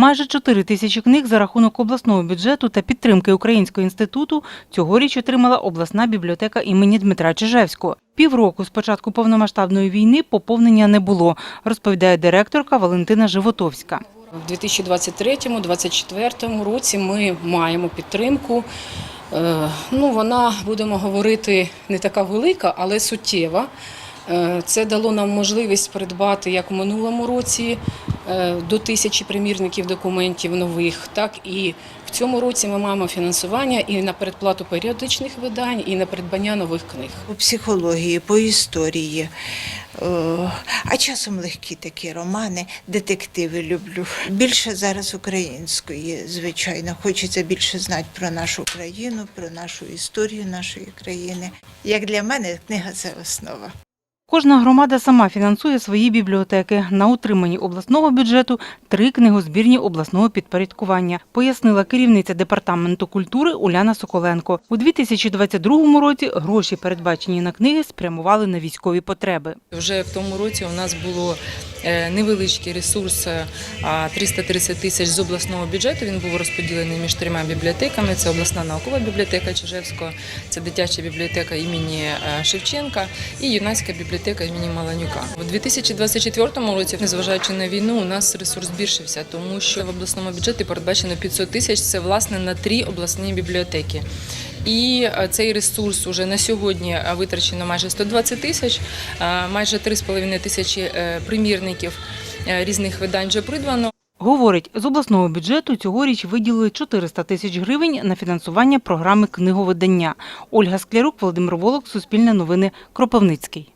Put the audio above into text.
Майже 4 тисячі книг за рахунок обласного бюджету та підтримки Українського інституту цьогоріч отримала обласна бібліотека імені Дмитра Чижевського. Півроку з початку повномасштабної війни поповнення не було, розповідає директорка Валентина Животовська. В 2023-2024 році ми маємо підтримку. Е, Ну, вона, будемо говорити, не така велика, але суттєва. Е, Це дало нам можливість придбати як в минулому році до тисячі примірників документів нових, так і в цьому році ми маємо фінансування і на передплату періодичних видань, і на придбання нових книг. по психології, по історії. А часом легкі такі романи, детективи люблю. Більше зараз української, звичайно. Хочеться більше знати про нашу країну, про нашу історію нашої країни. Як для мене, книга це основа. Кожна громада сама фінансує свої бібліотеки. На утриманні обласного бюджету три книгозбірні обласного підпорядкування, пояснила керівниця департаменту культури Уляна Соколенко. У 2022 році гроші, передбачені на книги, спрямували на військові потреби. Вже в тому році у нас було е, невеличкий ресурс е, 330 тисяч з обласного бюджету. Він був розподілений між трьома бібліотеками. Це обласна наукова бібліотека Чижевського, це дитяча бібліотека імені е, Шевченка і юнацька бібліотека імені Маланюка. У 2024 році, незважаючи на війну, у нас ресурс збільшився, тому що в обласному бюджеті передбачено 500 тисяч. Це власне на три обласні бібліотеки. І е, цей ресурс уже на сьогодні е, витрачено майже 120 тисяч, е, майже 3,5 тисячі примірників різних видань вже придбано. Говорить, з обласного бюджету цьогоріч виділили 400 тисяч гривень на фінансування програми книговидання. Ольга Склярук, Володимир Волок, Суспільне новини, Кропивницький.